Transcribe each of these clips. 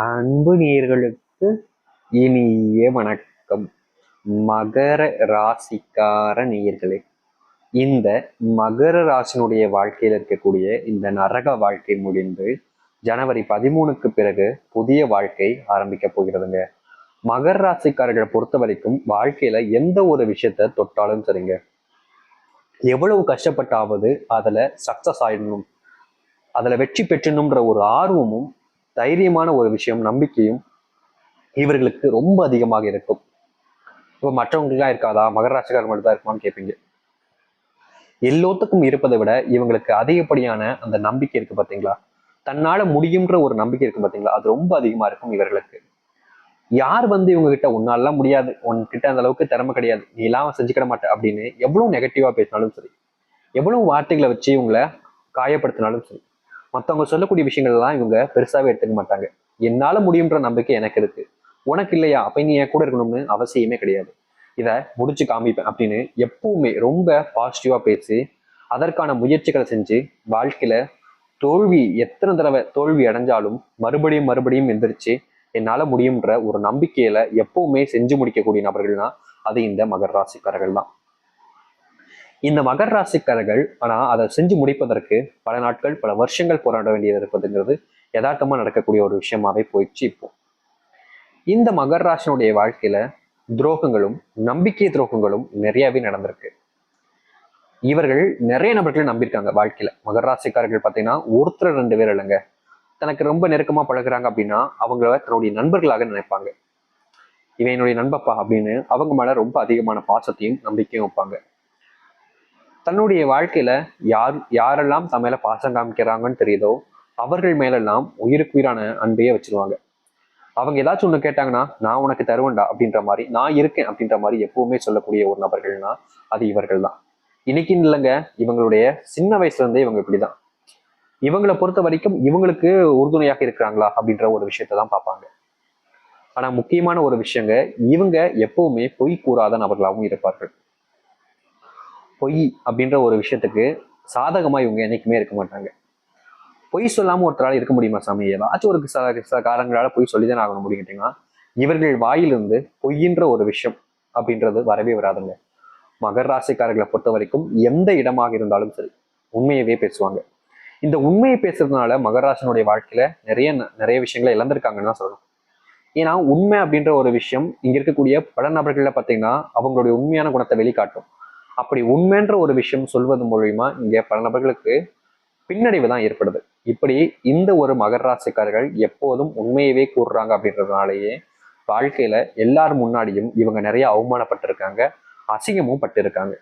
அன்பு நேர்களுக்கு இனிய வணக்கம். மகர ராசிக்கார நேர்களே இந்த மகர ராசினுடைய வாழ்க்கையில் இருக்கக்கூடிய இந்த நரக வாழ்க்கை முடிந்து ஜனவரி பதிமூணுக்கு பிறகு புதிய வாழ்க்கை ஆரம்பிக்க போகிறதுங்க. மகர ராசிக்காரர்களை பொறுத்த வரைக்கும் வாழ்க்கையில எந்த ஒரு விஷயத்த தொட்டாலும் சரிங்க. எவ்வளவு கஷ்டப்பட்டாவது அதுல சக்சஸ் ஆயிடணும். அதுல வெற்றி பெற்றணும்ன்ற ஒரு ஆர்வமும் தைரியமான ஒரு விஷயம் நம்பிக்கையும் இவர்களுக்கு ரொம்ப அதிகமாக இருக்கும். இப்போ மற்றவங்களுக்குலாம் இருக்காதா? மகர மட்டும் தான் இருக்குமான்னு கேட்பீங்க எல்லோத்துக்கும் இருப்பதை விட இவங்களுக்கு அதிகப்படியான அந்த நம்பிக்கை இருக்கு பார்த்தீங்களா தன்னால முடியுன்ற ஒரு நம்பிக்கை இருக்கு பார்த்தீங்களா அது ரொம்ப அதிகமா இருக்கும் இவர்களுக்கு. யார் வந்து இவங்க கிட்ட உன்னாலாம் முடியாது. உன்கிட்ட அந்த அளவுக்கு திறமை கிடையாது. நீ எல்லாம் செஞ்சுக்கிட மாட்டேன் அப்படின்னு எவ்வளவு நெகட்டிவா பேசினாலும் சரி எவ்வளவு வார்த்தைகளை வச்சு இவங்களை காயப்படுத்தினாலும் சரி மற்றவங்க சொல்லக்கூடிய விஷயங்கள்லாம் இவங்க பெருசாகவே எடுத்துக்க மாட்டாங்க. என்னால் முடியுன்ற நம்பிக்கை எனக்கு இருக்கு. உனக்கு இல்லையா? அப்போ நீ என் கூட இருக்கணும்னு அவசியமே கிடையாது. இதை முடிச்சு காமிப்பேன் அப்படின்னு எப்பவுமே ரொம்ப பாசிட்டிவாக பேசி அதற்கான முயற்சிகளை செஞ்சு வாழ்க்கையில தோல்வி எத்தனை தடவை தோல்வி அடைஞ்சாலும் மறுபடியும் மறுபடியும் எந்திரிச்சு என்னால முடியுன்ற ஒரு நம்பிக்கையில எப்பவுமே செஞ்சு முடிக்கக்கூடிய நபர்கள்னா அது இந்த மகர ராசிக்காரர்கள் தான். இந்த மகர ராசிக்காரர்கள் ஆனால் அதை செஞ்சு முடிப்பதற்கு பல நாட்கள் பல வருஷங்கள் போராட வேண்டியது இருப்பதுங்கிறது யதார்த்தமாக நடக்கக்கூடிய ஒரு விஷயமாவே போயிடுச்சு இப்போ. இந்த மகர ராசினுடைய வாழ்க்கையில துரோகங்களும் நம்பிக்கை துரோகங்களும் நிறையவே நடந்திருக்கு. இவர்கள் நிறைய நபர்களை நம்பியிருக்காங்க வாழ்க்கையில. மகர ராசிக்காரர்கள் பார்த்தீங்கன்னா ஒருத்தர் ரெண்டு பேர் இல்லைங்க. தனக்கு ரொம்ப நெருக்கமா பழகுறாங்க அப்படின்னா அவங்கள தன்னுடைய நண்பர்களாக நினைப்பாங்க. இவன் என்னுடைய நண்பப்பா அப்படின்னு அவங்க மேல ரொம்ப அதிகமான பாசத்தையும் நம்பிக்கையும் வைப்பாங்க. தன்னுடைய வாழ்க்கையில யார் யாரெல்லாம் தன் மேல பாசம் காமிக்கிறாங்கன்னு தெரியுதோ அவர்கள் மேலெல்லாம் உயிருக்கு உயிரான அன்பையே வச்சிருவாங்க. அவங்க ஏதாச்சும் ஒண்ணு கேட்டாங்கன்னா நான் உனக்கு தருவேன்டா அப்படின்ற மாதிரி நான் இருக்கேன் அப்படின்ற மாதிரி எப்பவுமே சொல்லக்கூடிய ஒரு நபர்கள்னா அது இவர்கள் தான் இன்னைக்குன்னு இல்லைங்க இவங்களுடைய சின்ன வயசுல இருந்தே இவங்க இப்படிதான். இவங்களை பொறுத்த வரைக்கும் இவங்களுக்கு உறுதுணையாக இருக்கிறாங்களா அப்படின்ற ஒரு விஷயத்தை தான் பார்ப்பாங்க. ஆனா முக்கியமான ஒரு விஷயங்க இவங்க எப்பவுமே பொய் கூறாத நபர்களாகவும் இருப்பார்கள். பொய் அப்படின்ற ஒரு விஷயத்துக்கு சாதகமா இவங்க என்றைக்குமே இருக்க மாட்டாங்க. பொய் சொல்லாம ஒருத்தரால் இருக்க முடியுமா சாமி? ஏதாச்சும் ஒரு சில சில காரணங்களால் பொய் சொல்லிதான் ஆகணும் முடியும் இவர்கள் வாயிலிருந்து பொய்யின்ற ஒரு விஷயம் அப்படின்றது வரவே வராதுங்க. மகர் ராசிக்காரர்களை பொறுத்த வரைக்கும் எந்த இடமாக இருந்தாலும் சரி உண்மையவே பேசுவாங்க. இந்த உண்மையை பேசுறதுனால மகராசனுடைய வாழ்க்கையில நிறைய நிறைய விஷயங்களை இழந்திருக்காங்கன்னு தான் சொல்லணும். ஏன்னா உண்மை அப்படின்ற ஒரு விஷயம் இங்க இருக்கக்கூடிய பல நபர்கள்ல பார்த்தீங்கன்னா அவங்களுடைய உண்மையான குணத்தை வெளிக்காட்டும். அப்படி உண்மைன்ற ஒரு விஷயம் சொல்வது மூலியமா இங்கே பல நபர்களுக்கு பின்னடைவு தான் ஏற்படுது. இப்படி இந்த ஒரு மகர ராசிக்காரர்கள் எப்போதும் உண்மையவே கூறுறாங்க அப்படின்றதுனாலேயே வாழ்க்கையில எல்லார் முன்னாடியும் இவங்க நிறைய அவமானப்பட்டிருக்காங்க அசிங்கமும் பட்டிருக்காங்க.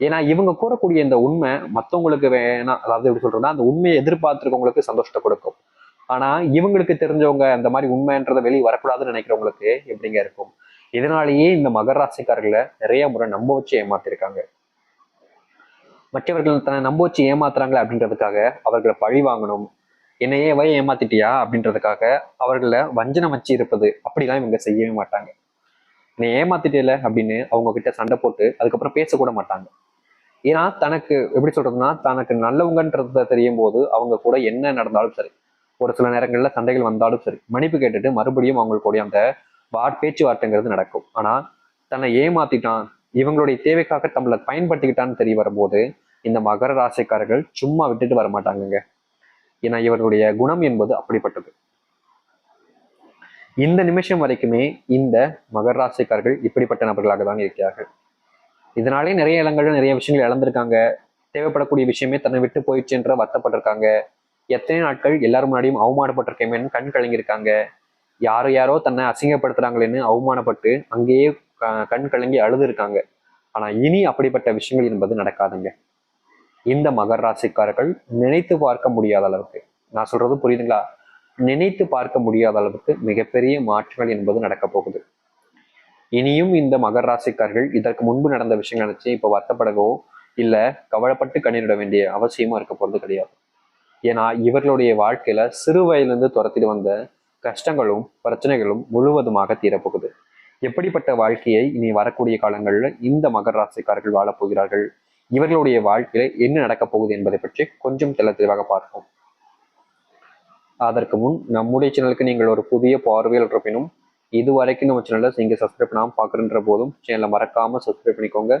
ஏன்னா இவங்க கூறக்கூடிய இந்த உண்மை மற்றவங்களுக்கு வேணாம் அதாவது எப்படி சொல்றதுன்னா அந்த உண்மையை எதிர்பார்த்துருக்கவங்களுக்கு சந்தோஷத்தை கொடுக்கும். ஆனா இவங்களுக்கு தெரிஞ்சவங்க அந்த மாதிரி உண்மைன்றதை வெளியே வரக்கூடாதுன்னு நினைக்கிறவங்களுக்கு எப்படிங்க இருக்கும்? இதனாலேயே இந்த மகர ராசிக்காரர்களை நிறைய முறை நம்ப வச்சு ஏமாத்திருக்காங்க. மற்றவர்கள் தன்னை நம்ப வச்சு ஏமாத்துறாங்களே அப்படின்றதுக்காக அவர்களை பழி வாங்கணும். என்னையே வை ஏமாத்திட்டியா? அப்படின்றதுக்காக அவர்களை வஞ்சனம் வச்சு இருப்பது. அப்படிலாம் இவங்க செய்யவே மாட்டாங்க. நீ ஏமாத்திட்டேல அப்படின்னு அவங்க கிட்ட சண்டை போட்டு அதுக்கப்புறம் பேசக்கூட மாட்டாங்க. ஏன்னா தனக்கு எப்படி சொல்றதுன்னா தனக்கு நல்லவங்கன்றத தெரியும் போது அவங்க கூட என்ன நடந்தாலும் சரி ஒரு சில நேரங்களில் சண்டைகள் வந்தாலும் சரி மன்னிப்பு கேட்டுட்டு மறுபடியும் அவங்களுடைய அந்த வார் பேச்சுவார்த்தைங்கிறது நடக்கும். ஆனா தன்னை ஏமாத்திட்டான் இவங்களுடைய தேவைக்காக நம்மளை பயன்படுத்திக்கிட்டான்னு தெரிய வரும்போது இந்த மகர ராசிக்காரர்கள் சும்மா விட்டுட்டு வர மாட்டாங்கங்க. ஏன்னா இவர்களுடைய குணம் என்பது அப்படிப்பட்டது. இந்த நிமிஷம் வரைக்குமே இந்த மகர ராசிக்காரர்கள் இப்படிப்பட்ட நபர்களாக தான் இருக்கிறார்கள். இதனாலே நிறைய இடங்கள்ல நிறைய விஷயங்கள் இழந்திருக்காங்க. தேவைப்படக்கூடிய விஷயமே தன்னை விட்டு போயிடுச்சு என்ற வருத்தப்பட்டிருக்காங்க. எத்தனை நாட்கள் எல்லாரும் முன்னாடியும் அவமானப்பட்டிருக்கேமேன்னு கண் கலங்கியிருக்காங்க. யாரோ யாரோ தன்னை அசிங்கப்படுத்துறாங்களேன்னு அவமானப்பட்டு அங்கேயே கண் கலங்கி அழுது இருக்காங்க ஆனா இனி அப்படிப்பட்ட விஷயங்கள் என்பது நடக்காதுங்க. இந்த மகர் ராசிக்காரர்கள் நினைத்து பார்க்க முடியாத அளவுக்கு நான் சொல்றது புரியுதுங்களா? நினைத்து பார்க்க முடியாத அளவுக்கு மிகப்பெரிய மாற்றங்கள் என்பது நடக்க போகுது. இனியும் இந்த மகர ராசிக்காரர்கள் இதற்கு முன்பு நடந்த விஷயங்கள் நினைச்சு இப்போ வருத்தப்படவோ இல்லை கவலைப்பட்டு கண்ணீரிட வேண்டிய அவசியமும் இருக்க போகிறது கிடையாது. ஏன்னா இவர்களுடைய வாழ்க்கையில சிறு வயதிலிருந்து துரத்திட்டு வந்த கஷ்டங்களும் பிரச்சனைகளும் முழுவதுமாக தீரப்போகுது. எப்படிப்பட்ட வாழ்க்கையை இனி வரக்கூடிய காலங்களில் இந்த மகர ராசிக்காரர்கள் வாழப்போகிறார்கள் இவர்களுடைய வாழ்க்கையில என்ன நடக்கப் போகுது என்பதை பற்றி கொஞ்சம் தெல தெளிவாக பார்ப்போம். அதற்கு முன் நம்முடைய சேனலுக்கு நீங்கள் ஒரு புதிய பார்வையில் இருப்பினும் இது வரைக்கும் நம்ம சேனலை நீங்கள் சப்ஸ்கிரைப் பண்ணாமல் பார்க்குறன்ற போதும் சேனலை மறக்காமல் சப்ஸ்கிரைப் பண்ணிக்கோங்க.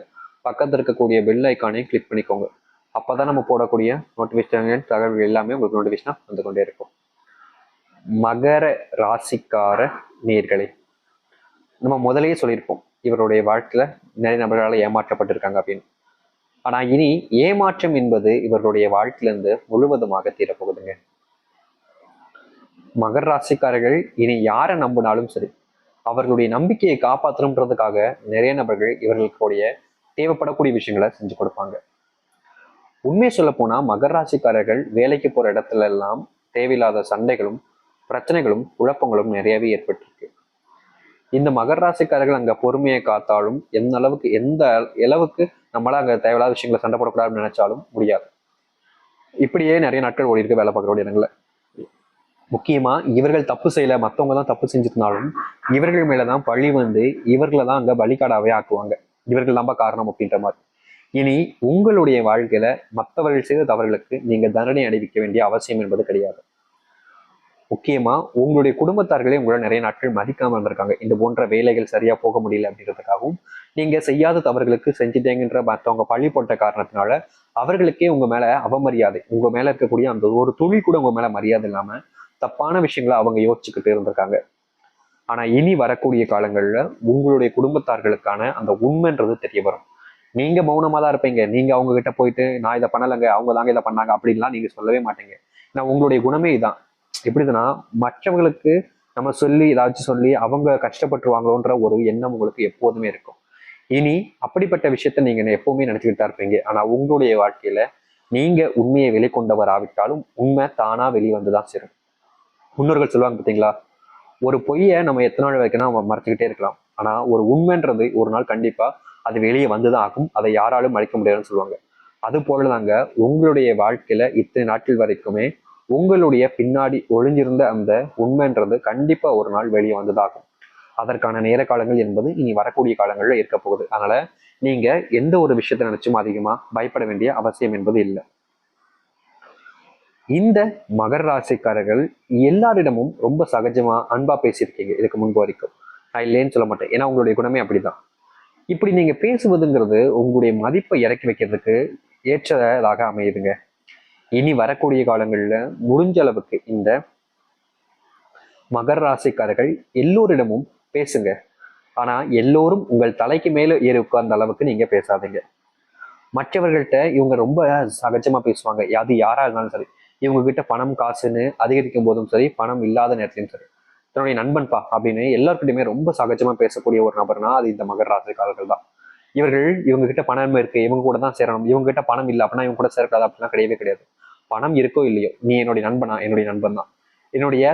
பக்கத்தில் இருக்கக்கூடிய பெல் ஐக்கானையும் கிளிக் பண்ணிக்கோங்க. அப்போ தான் நம்ம போடக்கூடிய நோட்டிஃபிகேஷன் தகவல்கள் எல்லாமே உங்களுக்கு நோட்டிஃபிகேஷனாக வந்து கொண்டே இருக்கும். மகர ராசிக்கார நேர்களை. நம்ம முதலையே சொல்லியிருப்போம் இவருடைய வாழ்க்கையில நிறைய நபர்களால் ஏமாற்றப்பட்டிருக்காங்க அப்படின்னு. ஆனா இனி ஏமாற்றம் என்பது இவர்களுடைய வாழ்க்கையிலிருந்து முழுவதுமாக தீரப்போகுதுங்க. மகர ராசிக்காரர்கள் இனி யாரை நம்பினாலும் சரி அவர்களுடைய நம்பிக்கையை காப்பாற்றணுன்றதுக்காக நிறைய நபர்கள் இவர்களுடைய தேவைப்படக்கூடிய விஷயங்களை செஞ்சு கொடுப்பாங்க. உண்மையை சொல்ல போனால் மகர ராசிக்காரர்கள் வேலைக்கு போற இடத்துல எல்லாம் தேவையில்லாத சண்டைகளும் பிரச்சனைகளும் குழப்பங்களும் நிறையவே ஏற்பட்டிருக்கு. இந்த மகர ராசிக்காரர்கள் அங்கே பொறுமையை காத்தாலும் எந்த அளவுக்கு எந்த அளவுக்கு நம்மளால் அங்கே தேவையில்லாத விஷயங்களை சண்டை போடக்கூடாதுன்னு நினைச்சாலும் முடியாது. இப்படியே நிறைய நாட்கள் ஓடி இருக்கு வேலை பார்க்குற இடங்களில். முக்கியமாக இவர்கள் தப்பு செய்யல மற்றவங்க தான் தப்பு செஞ்சிருந்தாலும் இவர்கள் மேலே தான் பழி வந்து இவர்களை தான் அங்கே பலிகாடாவே ஆக்குவாங்க. இவர்கள் தான்ப்பா காரணம் அப்படின்ற மாதிரி. இனி உங்களுடைய வாழ்க்கையில மற்றவர்கள் செய்த தவறுகளுக்கு நீங்கள் தண்டனை அணிவிக்க வேண்டிய அவசியம் என்பது கிடையாது. முக்கியமாக உங்களுடைய குடும்பத்தார்களே உங்களை நிறைய நாட்கள் மதிக்காமல் இருந்திருக்காங்க. இந்த போன்ற வேலைகள் சரியாக போக முடியல அப்படின்றதுக்காகவும் நீங்கள் செய்யாத தவறுகளுக்கு செஞ்சுட்டேங்கன்ற மற்றவங்க பழி போட்ட காரணத்தினால அவர்களுக்கே உங்கள் மேலே அவமரியாதை உங்கள் மேலே இருக்கக்கூடிய அந்த ஒரு துளி கூட உங்கள் மேலே மரியாதை இல்லாமல் தப்பான விஷயங்களை அவங்க யோசிச்சுக்கிட்டு இருந்திருக்காங்க. ஆனால் இனி வரக்கூடிய காலங்களில் உங்களுடைய குடும்பத்தார்களுக்கான அந்த உண்மைன்றது தெரிய வரும். நீங்கள் மௌனமாக தான் இருப்பீங்க. நீங்கள் அவங்க கிட்ட போயிட்டு நான் இதை பண்ணலைங்க அவங்க தாங்க இதை பண்ணாங்க அப்படின்லாம் நீங்கள் சொல்லவே மாட்டீங்க. நான் உங்களுடைய குணமே இதான். எப்படிதுன்னா மற்றவங்களுக்கு நம்ம சொல்லி ஏதாச்சும் சொல்லி அவங்க கஷ்டப்பட்டுருவாங்களோன்ற ஒரு எண்ணம் உங்களுக்கு எப்போதுமே இருக்கும். இனி அப்படிப்பட்ட விஷயத்த நீங்க எப்பவுமே நினைச்சுக்கிட்டு தான் இருப்பீங்க. ஆனா உங்களுடைய வாழ்க்கையில நீங்க உண்மையை வெளிக்கொண்டவர் ஆவிட்டாலும் உண்மை தானா வெளியே வந்துதான் சேரும். முன்னோர்கள் சொல்லுவாங்க பார்த்தீங்களா ஒரு பொய்யை நம்ம எத்தனை நாள் வரைக்கும் நம்ம மறைச்சிக்கிட்டே இருக்கலாம். ஆனா ஒரு உண்மைன்றது ஒரு நாள் கண்டிப்பா அது வெளியே வந்துதான் ஆகும். அதை யாராலும் மறைக்க முடியாதுன்னு சொல்லுவாங்க. அது போலதாங்க உங்களுடைய வாழ்க்கையில இத்தனை நாட்கள் வரைக்குமே உங்களுடைய பின்னாடி ஒளிஞ்சிருந்த அந்த உண்மைன்றது கண்டிப்பா ஒரு நாள் வெளியே வந்ததாகும். அதற்கான நேர காலங்கள் என்பது இனி வரக்கூடிய காலங்களில் இருக்க போகுது. அதனால நீங்க எந்த ஒரு விஷயத்தை நினைச்சும் அதிகமா பயப்பட வேண்டிய அவசியம் என்பது இல்லை. இந்த மகர ராசிக்காரர்கள் எல்லாரிடமும் ரொம்ப சகஜமா அன்பா பேசியிருக்கீங்க இதுக்கு முன்பு வரைக்கும். நான் இல்லைன்னு சொல்ல மாட்டேன். ஏன்னா உங்களுடைய குணமே அப்படிதான். இப்படி நீங்க பேசுவதுங்கிறது உங்களுடைய மதிப்பை இறக்கி வைக்கிறதுக்கு ஏற்றதாக அமையுதுங்க. இனி வரக்கூடிய காலங்கள்ல முடிஞ்ச அளவுக்கு இந்த மகர ராசிக்காரர்கள் எல்லோரிடமும் பேசுங்க. ஆனா எல்லோரும் உங்கள் தலைக்கு மேல ஏறி உட்கார்ந்த அளவுக்கு நீங்க பேசாதீங்க. மற்றவர்கள்ட்ட இவங்க ரொம்ப சகஜமா பேசுவாங்க. அது யாரா இருந்தாலும் சரி. இவங்க கிட்ட பணம் காசுன்னு அதிகரிக்கும் போதும் சரி பணம் இல்லாத நேரத்திலும் சரி. தன்னுடைய நண்பன்பா அப்படின்னு எல்லாருக்கிட்டையுமே ரொம்ப சகஜமா பேசக்கூடிய ஒரு நபர்னா அது இந்த மகர ராசிக்காரர்கள் தான். இவர்கள் இவங்க கிட்ட பணம் இருக்கு இவங்க கூட தான் சேரணும். இவங்க கிட்ட பணம் இல்லை அப்படின்னா இவங்க கூட சேரக்கூடாது. அப்படின்னா கிடையவே கிடையாது. பணம் இருக்கோ இல்லையோ நீ என்னுடைய நண்பனா? என்னுடைய நண்பன் தான். என்னுடைய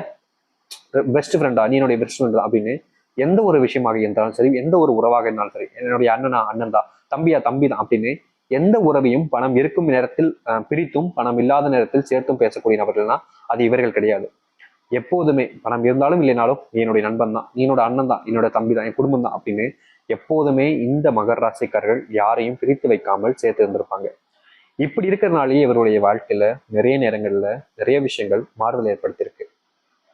பெஸ்ட் ஃப்ரெண்டா நீ என்னுடைய பெஸ்ட் ஃப்ரெண்ட் அப்படின்னு எந்த ஒரு விஷயமாக இருந்தாலும் சரி எந்த ஒரு உறவாக இருந்தாலும் சரி என்னுடைய அண்ணனா அண்ணன் தான் தம்பியா தம்பி தான் அப்படின்னு எந்த உறவையும் பணம் இருக்கும் நேரத்தில் பிரித்தும் பணம் இல்லாத நேரத்தில் சேர்த்தும் பேசக்கூடிய நபர்கள்னா அது இவர்கள் கிடையாது. எப்போதுமே பணம் இருந்தாலும் இல்லைனாலும் என்னுடைய நண்பன் தான் என்னோட அண்ணன் தான் என்னோட தம்பி தான் என் குடும்பம் தான் அப்படின்னு எப்போதுமே இந்த மகர ராசிக்காரர்கள் யாரையும் பிரித்து வைக்காமல் சேர்த்து இருந்திருப்பாங்க இப்படி இருக்கிறதுனாலேயே இவருடைய வாழ்க்கையில நிறைய நேரங்கள்ல நிறைய விஷயங்கள் மாறுதல் ஏற்படுத்தியிருக்கு.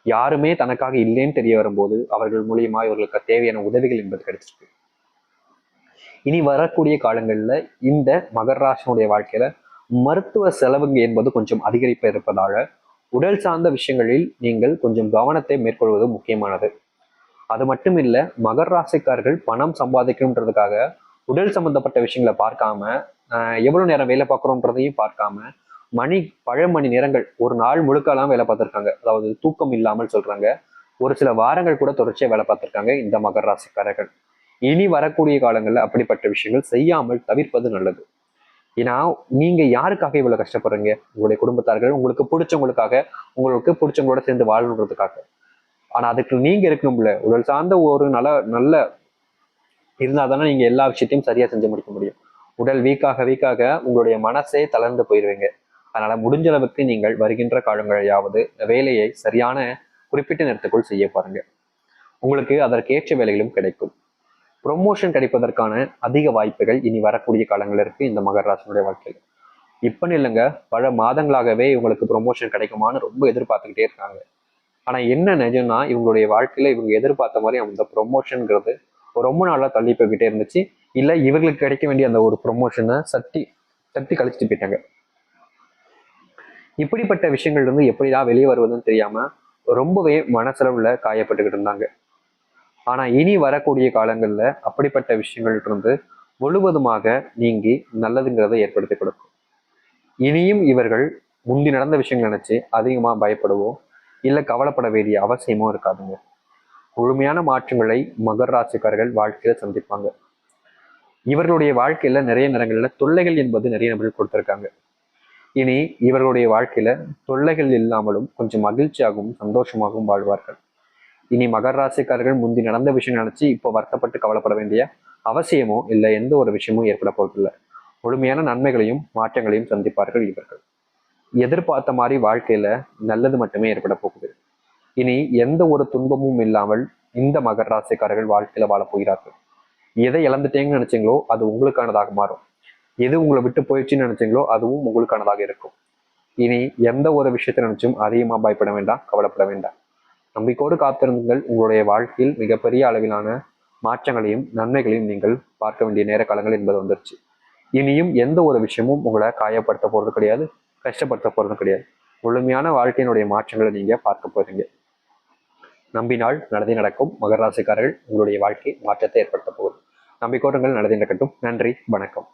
யாருமே தனக்காக இல்லைன்னு தெரிய வரும்போது அவர்கள் மூலியமா இவர்களுக்கு தேவையான உதவிகள் என்பது கிடைச்சிருக்கு. இனி வரக்கூடிய காலங்களில் இந்த மகர ராசினுடைய வாழ்க்கையில மருத்துவ செலவுங்க என்பது கொஞ்சம் அதிகரிப்பு இருப்பதால உடல் சார்ந்த விஷயங்களில் நீங்கள் கொஞ்சம் கவனத்தை மேற்கொள்வது முக்கியமானது. அது மட்டும் இல்லை மகர் ராசிக்காரர்கள் பணம் சம்பாதிக்கணுன்றதுக்காக உடல் சம்பந்தப்பட்ட விஷயங்களை பார்க்காம எவ்வளவு நேரம் வேலை பார்க்குறோன்றதையும் பார்க்காம மணி பழ மணி நேரங்கள் ஒரு நாள் முழுக்கலாம் வேலை பார்த்துருக்காங்க. அதாவது தூக்கம் இல்லாமல் சொல்றாங்க. ஒரு சில வாரங்கள் கூட தொடர்ச்சியாக வேலை பார்த்துருக்காங்க இந்த மகர ராசிக்காரர்கள். இனி வரக்கூடிய காலங்களில் அப்படிப்பட்ட விஷயங்கள் செய்யாமல் தவிர்ப்பது நல்லது. ஏன்னா நீங்க யாருக்காக இவ்வளவு கஷ்டப்படுறீங்க? உங்களுடைய குடும்பத்தார்கள் உங்களுக்கு பிடிச்சவங்களுக்காக உங்களுக்கு பிடிச்சவங்களோட சேர்ந்து வாழணுன்றதுக்காக. ஆனா அதுக்கு நீங்க இருக்கணும்ல உடல் சார்ந்த ஒரு நல்ல நல்ல இருந்தா தானே நீங்க எல்லா விஷயத்தையும் சரியா செஞ்சு முடிக்க முடியும். உடல் வீக்காக வீக்காக உங்களுடைய மனசே தளர்ந்து போயிடுவீங்க அதனால முடிஞ்ச அளவுக்கு நீங்கள் வருகின்ற காலங்களையாவது வேலையை சரியான குறிப்பிட்ட நேரத்துக்குள் செய்ய பாருங்க. உங்களுக்கு அதற்கேற்ற வேலைகளும் கிடைக்கும். ப்ரொமோஷன் கிடைப்பதற்கான அதிக வாய்ப்புகள் இனி வரக்கூடிய காலங்கள் இருக்கு இந்த மகராசனுடைய வாழ்க்கையில். இப்பன்னு இல்லைங்க பல மாதங்களாகவே உங்களுக்கு ப்ரொமோஷன் கிடைக்குமான்னு ரொம்ப எதிர்பார்த்துக்கிட்டே இருக்காங்க. ஆனால் என்ன நிஜம்னா இவங்களுடைய வாழ்க்கையில் இவங்க எதிர்பார்த்த மாதிரி அந்த ப்ரொமோஷனுங்கிறது ரொம்ப நாளாக தள்ளி போய்கிட்டே இருந்துச்சு. இல்லை இவங்களுக்கு கிடைக்க வேண்டிய அந்த ஒரு ப்ரொமோஷனை சட்டி சட்டி கழிச்சிட்டு போயிட்டாங்க. இப்படிப்பட்ட விஷயங்கள் இருந்து எப்படிதான் வெளியே வருவதுன்னு தெரியாம ரொம்பவே மனசளவுல காயப்பட்டுக்கிட்டு இருந்தாங்க. ஆனா இனி வரக்கூடிய காலங்கள்ல அப்படிப்பட்ட விஷயங்கள் இருந்து முழுவதுமாக நீங்கி நல்லதுங்கிறத ஏற்படுத்தி கொடுக்கும். இனியும் இவர்கள் முந்தி நடந்த விஷயங்கள் நினைச்சு அதிகமா பயப்படுவோம். இல்லை கவலைப்பட வேண்டிய அவசியமும் இருக்காதுங்க. முழுமையான மாற்றங்களை மகர் ராசிக்காரர்கள் வாழ்க்கையில சந்திப்பாங்க. இவர்களுடைய வாழ்க்கையில நிறைய நேரங்களில் தொல்லைகள் என்பது நிறைய நபர்கள் கொடுத்துருக்காங்க. இனி இவர்களுடைய வாழ்க்கையில தொல்லைகள் இல்லாமலும் கொஞ்சம் மகிழ்ச்சியாகவும் சந்தோஷமாகவும் வாழ்வார்கள். இனி மகர் ராசிக்காரர்கள் முந்தி நடந்த விஷயம் நினைச்சு இப்போ வருத்தப்பட்டு கவலைப்பட வேண்டிய அவசியமோ இல்லை எந்த ஒரு விஷயமும் ஏற்பட போவதில்லை. முழுமையான நன்மைகளையும் மாற்றங்களையும் சந்திப்பார்கள் இவர்கள். எதிர்பார்த்த மாதிரி வாழ்க்கையில நல்லது மட்டுமே ஏற்பட போகுது. இனி எந்த ஒரு துன்பமும் இல்லாமல் இந்த மகர ராசிக்காரர்கள் வாழ்க்கையில வாழப் போகிறார்கள். எதை இழந்துட்டேங்கன்னு நினைச்சீங்களோ அது உங்களுக்கானதாக மாறும். எது உங்களை விட்டு போயிடுச்சுன்னு நினைச்சீங்களோ அதுவும் உங்களுக்கானதாக இருக்கும். இனி எந்த ஒரு விஷயத்தை நினைச்சும் அதிகமா பயப்பட வேண்டாம் கவலைப்பட வேண்டாம். நம்பிக்கோடு காத்திருந்துங்கள் உங்களுடைய வாழ்க்கையில் மிகப்பெரிய அளவிலான மாற்றங்களையும் நன்மைகளையும் நீங்கள் பார்க்க வேண்டிய நேர காலங்கள் என்பது வந்துருச்சு. இனியும் எந்த ஒரு விஷயமும் உங்களை காயப்படுத்த போறது கிடையாது. கஷ்டப்படுத்த போறதும் கிடையாது. முழுமையான வாழ்க்கையினுடைய மாற்றங்களை நீங்க பார்க்க போறீங்க. நம்பினால் நடந்தே நடக்கும். மகராசிக்காரர்கள் உங்களுடைய வாழ்க்கை மாற்றத்தை ஏற்படுத்த போகுது. நம்பிக்கோட்டங்கள் நடந்தே நடக்கட்டும். நன்றி. வணக்கம்.